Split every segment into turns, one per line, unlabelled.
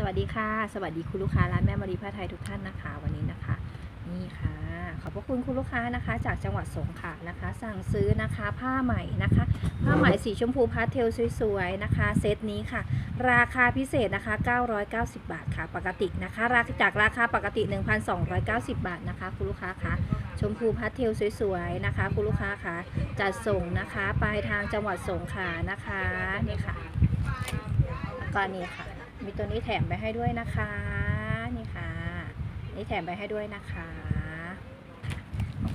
สวัสดีค่ะ สวัสดีคุณลูกค้าร้านแม่มารีผ้าไทยทุกท่านนะคะ วันนี้นะคะ นี่ค่ะ ขอบพระคุณคุณลูกค้านะคะ จากจังหวัดสงขลานะคะ สั่งซื้อนะคะ ผ้าใหม่นะคะ ผ้าไหม่สีชมพูพาสเทลสวยๆนะคะ เซตนี้ค่ะ ราคาพิเศษนะคะ 990 บาทค่ะ ปกตินะคะ ราคาจากราคาปกติ 1,290 บาทนะคะ คุณลูกค้าคะชมพูพาสเทลสวยๆนะคะ คุณลูกค้าคะจัดส่งนะคะปลายทางจังหวัดสงขลานะคะนี่ค่ะก็นี่ค่ะ มีตัวนี้แถมไปให้ด้วยนะคะนี่ค่ะ นี่แถมไปให้ด้วยนะคะ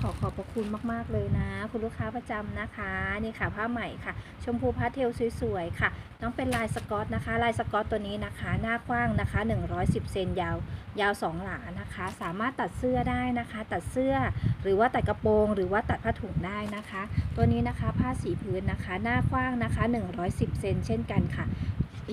ขอขอบพระคุณมากๆเลยนะ คุณลูกค้าประจำนะคะนี่ค่ะผ้าใหม่ค่ะ ชมพูพาสเทลสวยๆค่ะต้องเป็นลายสกอตนะคะ ลายสกอตตัวนี้นะคะ หน้ากว้างนะคะ 110เซนยาว ยาว 2 หลานะคะ สามารถตัดเสื้อได้นะคะ ตัดเสื้อหรือว่าตัดกระโปรง หรือว่าตัดผ้าถุงได้นะคะ ตัวนี้นะคะผ้าสีพื้นนะคะ หน้ากว้างนะคะ 110เซนเช่นกันค่ะ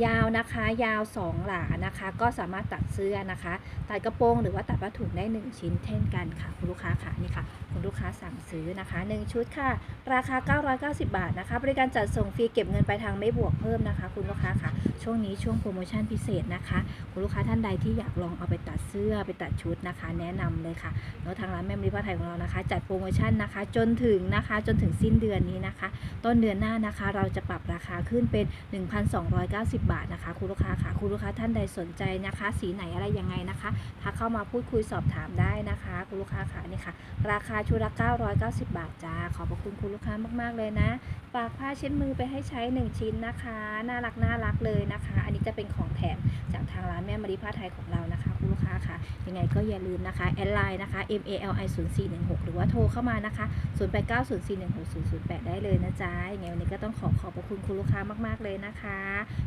ยาวนะคะยาว 2 หลานะคะ ก็สามารถตัดเสื้อนะคะ ตัดกระโปรงหรือว่าตัดผ้าถุงได้ 1 ชิ้นเช่นกันค่ะ คุณลูกค้าค่ะนี่ค่ะ คุณลูกค้าสั่งซื้อนะคะ 1 ชุดค่ะ ราคา 990 บาทนะคะ บริการจัดส่งฟรีเก็บเงินไปทางไม่บวกเพิ่มนะคะ คุณลูกค้าค่ะ ช่วงนี้ช่วงโปรโมชั่นพิเศษนะคะ คุณลูกค้าท่านใดที่อยากลองเอาไปตัดเสื้อไปตัดชุดนะคะ แนะนำเลยค่ะแล้วทางร้านแม่มริผ้าไทยของเรานะคะ จัดโปรโมชั่นนะคะ จนถึงนะคะจนถึงสิ้นเดือนนี้นะคะ ต้นเดือนหน้านะคะ เราจะปรับราคาขึ้นเป็น 1,290บาทนะคะ คุณลูกค้าค่ะคุณลูกค้าท่านใดสนใจนะคะ สีไหนอะไรยังไงนะคะทักเข้ามาพูดคุยสอบถามได้นะคะ คุณลูกค้าค่ะนี่ค่ะ ราคาชุดละ990 บาทจ้าขอบพระคุณคุณลูกค้ามากๆเลยนะฝากผ้าเช็ดมือไปให้ใช้ 1 ชิ้นนะคะ น่ารักน่ารักเลยนะคะ อันนี้จะเป็นของแถมจากทางร้านแม่มารีผ้าไทยของเรานะคะ คุณลูกค้าค่ะยังไงก็อย่าลืมนะคะแอดไลน์นะคะ m a l i 0 4 1 6หรือว่าโทรเข้ามานะคะ0 8 9 0 4 1 6 0 0 8 ได้เลยนะจ๊ะยังไงวันนี้ก็ต้องขอขอบพระคุณคุณลูกค้ามากๆเลยนะคะ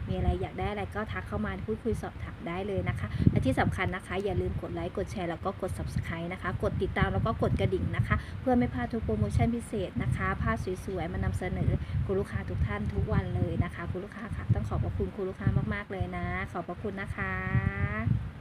มีอะไรอยากได้อะไรก็ทักเข้ามาพูดคุยสอบถามได้เลยนะคะ และที่สำคัญนะคะ อย่าลืมกดไลค์กดแชร์แล้วก็กด subscribe นะคะ กดติดตามแล้วก็กดกระดิ่งนะคะ เพื่อไม่พลาดทุกโปรโมชั่นพิเศษนะคะภาพสวยๆมานำเสนอคุณลูกค้าทุกท่านทุกวันเลยนะคะ คุณลูกค้าค่ะต้องขอบพระคุณคุณลูกค้ามากๆเลยนะ ขอบพระคุณนะคะ